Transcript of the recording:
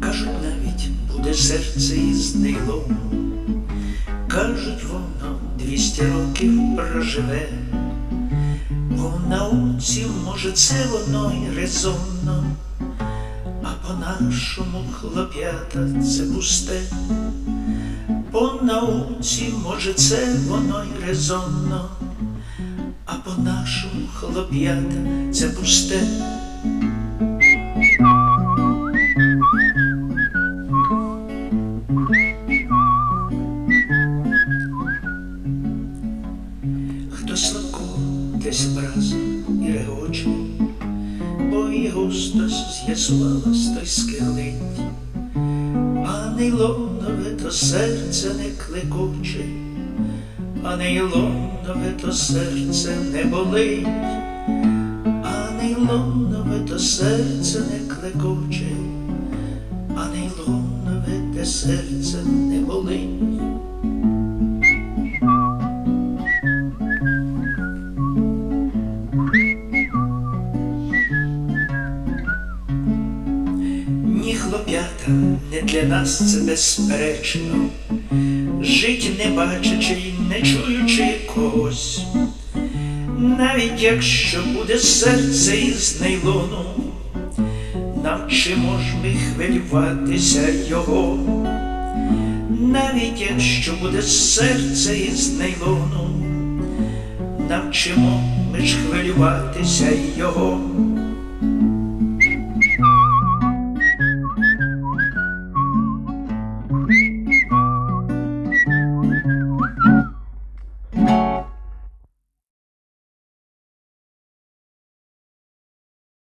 Кажуть, навіть буде серце із нейлом. Кажуть, воно двісті років проживе. По науці, може, це воно й резонно, а по-нашому хлоп'ята це пусте. По науці, може, це воно й резонно, а по-нашому хлоп'ята це пусте. Хто Славко десь образ і регоче, бо і густо з'ясувалось той скелить, нейлонове то серце не кликуче, а нейлонове то серце не болить, а нейлонове то серце не кликуче, а нейлонове те серце не болить. Ні, хлоп'ята, не для нас це безперечно, жить не бачачи й не чуючи когось, навіть якщо буде серце із нейлону, навчимо ж ми хвилюватися його, навіть якщо буде серце із нейлону, навчимо ми ж хвилюватися його.